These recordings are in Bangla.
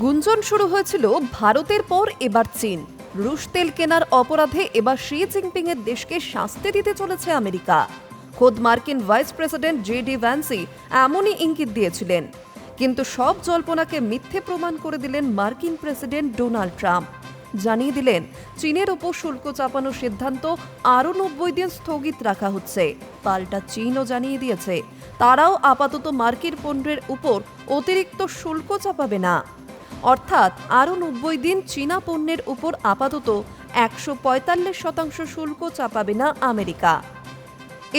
গুঞ্জন শুরু হয়েছিল ভারতের পর এবার চীন। রুশ তেল কেনার অপরাধে এবার শি জিনপিং এর দেশকে শাস্তি দিতে চলেছে আমেরিকা। খোদ মার্কিন vice president J D Vance এমনই ইঙ্গিত দিয়েছিলেন। কিন্তু সব জল্পনাকে মিথ্যে প্রমাণ করে দিলেন মার্কিন প্রেসিডেন্ট ডোনাল্ড ট্রাম্প। জানিয়ে দিলেন, চীনের ওপর শুল্ক চাপানোর সিদ্ধান্ত আরও নব্বই দিন স্থগিত রাখা হচ্ছে। পাল্টা চীনও জানিয়ে দিয়েছে, তারাও আপাতত মার্কিন পণ্যের উপর অতিরিক্ত শুল্ক চাপাবে না। অর্থাৎ আরও নব্বই দিন চীনা পণ্যের উপর আপাতত একশো পঁয়তাল্লিশ শতাংশ শুল্ক চাপাবে না আমেরিকা।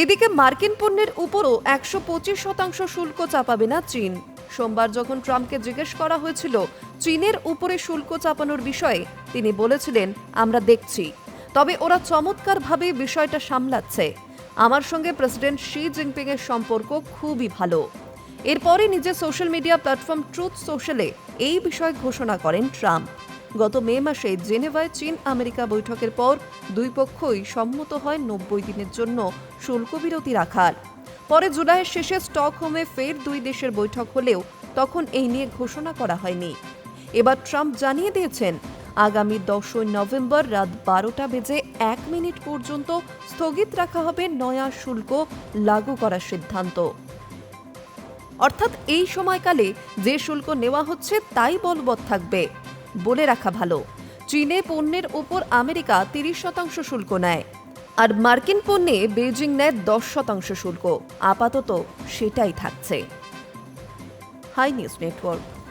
এদিকে মার্কিন পণ্যের উপরও একশো পঁচিশ শতাংশ শুল্ক চাপাবে না চীন। সোমবার যখন ট্রাম্পকে জিজ্ঞেস করা হয়েছিল চীনের উপরে শুল্ক চাপানোর বিষয়ে, তিনি বলেছিলেন, আমরা দেখছি। তবে ওরা চমৎকারভাবে বিষয়টা সামলাচ্ছে। আমার সঙ্গে প্রেসিডেন্ট শি জিনপিং এর সম্পর্ক খুবই ভালো। এরপরে নিজের সোশ্যাল মিডিয়া প্ল্যাটফর্ম ট্রুথ সোশ্যালে এই বিষয়ে ঘোষণা করেন ট্রাম্প। গত মে মাসে জেনেভায় চীন আমেরিকা বৈঠকের পর দুই পক্ষই সম্মত হয় নব্বই দিনের জন্য শুল্ক বিরতি রাখার। পরে জুলাইয়ের শেষে স্টকহোমে ফের দুই দেশের বৈঠক হলেও তখন এই নিয়ে ঘোষণা করা হয়নি। এবার ট্রাম্প জানিয়ে দিয়েছেন, আগামী দশই নভেম্বর রাত বারোটা বেজে এক মিনিট পর্যন্ত স্থগিত রাখা হবে নয়া শুল্ক লাগু করার সিদ্ধান্ত। অর্থাৎ এই সময়কালে যে শুল্ক নেওয়া হচ্ছে তাই বলবৎ থাকবে। বলে রাখা ভালো। চীনে পণ্যের ওপর আমেরিকা তিরিশ শতাংশ শুল্ক নেয়। আর মার্কিন পণ্যে বেজিং নেয় দশ শতাংশ শুল্ক। আপাতত সেটাই থাকছে। Hi News Network.